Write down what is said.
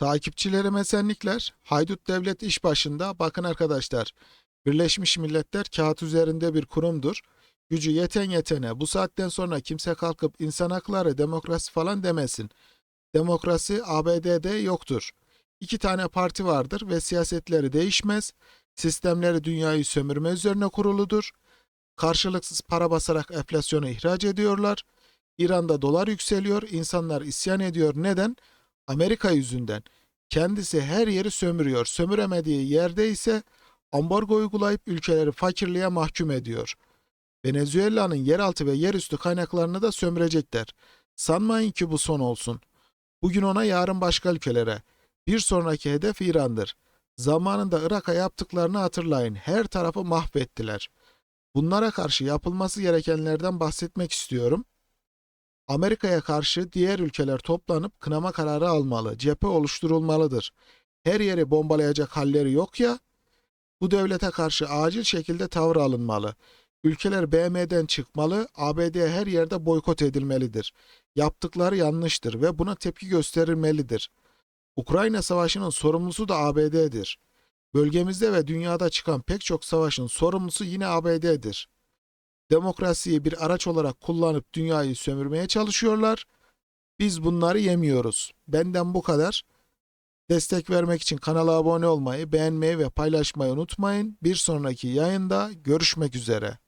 Takipçilerime senlikler. Haydut Devlet iş başında. Bakın arkadaşlar. Birleşmiş Milletler kağıt üzerinde bir kurumdur. Gücü yeten yetene. Bu saatten sonra kimse kalkıp insan hakları, demokrasi falan demesin. Demokrasi ABD'de yoktur. İki tane parti vardır ve siyasetleri değişmez. Sistemleri dünyayı sömürme üzerine kuruludur. Karşılıksız para basarak enflasyonu ihraç ediyorlar. İran'da dolar yükseliyor, insanlar isyan ediyor. Neden? Amerika yüzünden. Kendisi her yeri sömürüyor. Sömüremediği yerde ise ambargo uygulayıp ülkeleri fakirliğe mahkum ediyor. Venezuela'nın yeraltı ve yerüstü kaynaklarını da sömürecekler. Sanmayın ki bu son olsun. Bugün ona yarın başka ülkelere. Bir sonraki hedef İran'dır. Zamanında Irak'a yaptıklarını hatırlayın. Her tarafı mahvettiler. Bunlara karşı yapılması gerekenlerden bahsetmek istiyorum. Amerika'ya karşı diğer ülkeler toplanıp kınama kararı almalı, cephe oluşturulmalıdır. Her yeri bombalayacak halleri yok ya, bu devlete karşı acil şekilde tavır alınmalı. Ülkeler BM'den çıkmalı, ABD her yerde boykot edilmelidir. Yaptıkları yanlıştır ve buna tepki gösterilmelidir. Ukrayna Savaşı'nın sorumlusu da ABD'dir. Bölgemizde ve dünyada çıkan pek çok savaşın sorumlusu yine ABD'dir demokrasiyi bir araç olarak kullanıp dünyayı sömürmeye çalışıyorlar. Biz bunları yemiyoruz. Benden bu kadar. Destek vermek için kanala abone olmayı, beğenmeyi ve paylaşmayı unutmayın. Bir sonraki yayında görüşmek üzere.